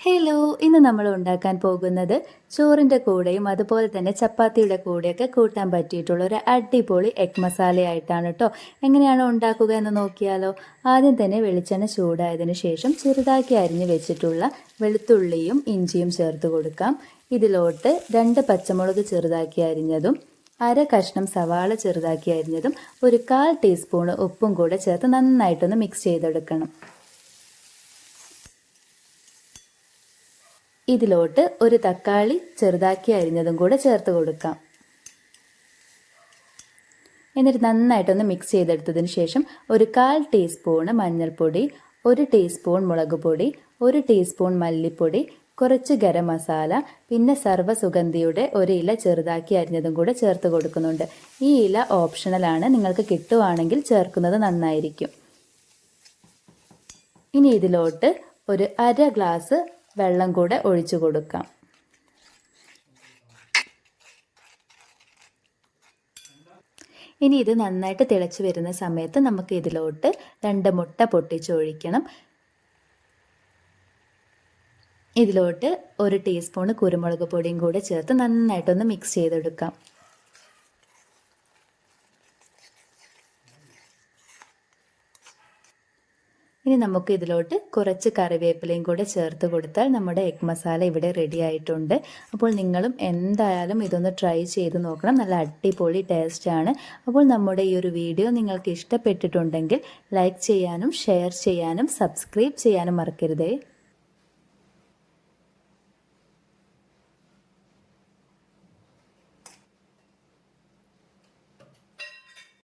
Hello ഇന്ന് നമ്മൾ ഉണ്ടാക്കാൻ പോകുന്നത് ചോറിന്റെ കൂടെയും അതുപോലെ തന്നെ ചപ്പാത്തിയുടെ കൂടെയൊക്കെ കൂട്ടാൻ പറ്റിയിട്ടുള്ള ഒരു അടിപൊളി എഗ് മസാലയായിട്ടാണ് കേട്ടോ. എങ്ങനെയാണ് ഉണ്ടാക്കുക എന്ന് നോക്കിയാലോ? ആദ്യം തന്നെ വെളിച്ചെണ്ണ ചൂടായതിനു ശേഷം ചെറുതാക്കി അരിഞ്ഞു വെച്ചിട്ടുള്ള വെളുത്തുള്ളിയും ഇഞ്ചിയും ചേർത്ത് കൊടുക്കാം. ഇതിലോട്ട് രണ്ട് പച്ചമുളക് ചെറുതാക്കി അരിഞ്ഞതും അര കഷ്ണം സവാള ചെറുതാക്കി അരിഞ്ഞതും ഒരു കാൽ ടീസ്പൂൺ ഉപ്പും കൂടെ ചേർത്ത് നന്നായിട്ടൊന്ന് മിക്സ് ചെയ്തെടുക്കണം. ഇതിലോട്ട് ഒരു തക്കാളി ചെറുതാക്കി അരിഞ്ഞതും കൂടെ ചേർത്ത് കൊടുക്കാം. എന്നിട്ട് നന്നായിട്ടൊന്ന് മിക്സ് ചെയ്തെടുത്തതിന് ശേഷം ഒരു കാൽ ടീസ്പൂണ് മഞ്ഞൾപ്പൊടി ഒരു ടീസ്പൂൺ മുളക് പൊടി ഒരു ടീസ്പൂൺ മല്ലിപ്പൊടി കുറച്ച് ഗരം മസാല പിന്നെ സർവസുഗന്ധിയുടെ ഒരു ഇല ചെറുതാക്കി അരിഞ്ഞതും കൂടെ ചേർത്ത് കൊടുക്കുന്നുണ്ട്. ഈ ഇല ഓപ്ഷണലാണ് നിങ്ങൾക്ക് കിട്ടുവാണെങ്കിൽ ചേർക്കുന്നത് നന്നായിരിക്കും. ഇനി ഇതിലോട്ട് ഒരു അര ഗ്ലാസ് വെള്ളം കൂടെ ഒഴിച്ചു കൊടുക്കാം. ഇനി ഇത് നന്നായിട്ട് തിളച്ച് വരുന്ന സമയത്ത് നമുക്ക് ഇതിലോട്ട് രണ്ട് മുട്ട പൊട്ടിച്ചൊഴിക്കണം ഇതിലോട്ട് ഒരു ടീസ്പൂൺ കുരുമുളക് പൊടിയും കൂടെ ചേർത്ത് നന്നായിട്ടൊന്ന് മിക്സ് ചെയ്തെടുക്കാം. ഇനി നമുക്ക് ഇതിലോട്ട് കുറച്ച് കറിവേപ്പിലയും കൂടെ ചേർത്ത് കൊടുത്താൽ നമ്മുടെ എഗ് മസാല ഇവിടെ റെഡി ആയിട്ടുണ്ട്. അപ്പോൾ നിങ്ങളും എന്തായാലും ഇതൊന്ന് ട്രൈ ചെയ്ത് നോക്കണം. നല്ല അടിപൊളി ടേസ്റ്റാണ് അപ്പോൾ നമ്മുടെ ഈ ഒരു വീഡിയോ നിങ്ങൾക്ക് ഇഷ്ടപ്പെട്ടിട്ടുണ്ടെങ്കിൽ ലൈക്ക് ചെയ്യാനും ഷെയർ ചെയ്യാനും സബ്സ്ക്രൈബ് ചെയ്യാനും മറക്കരുതേ.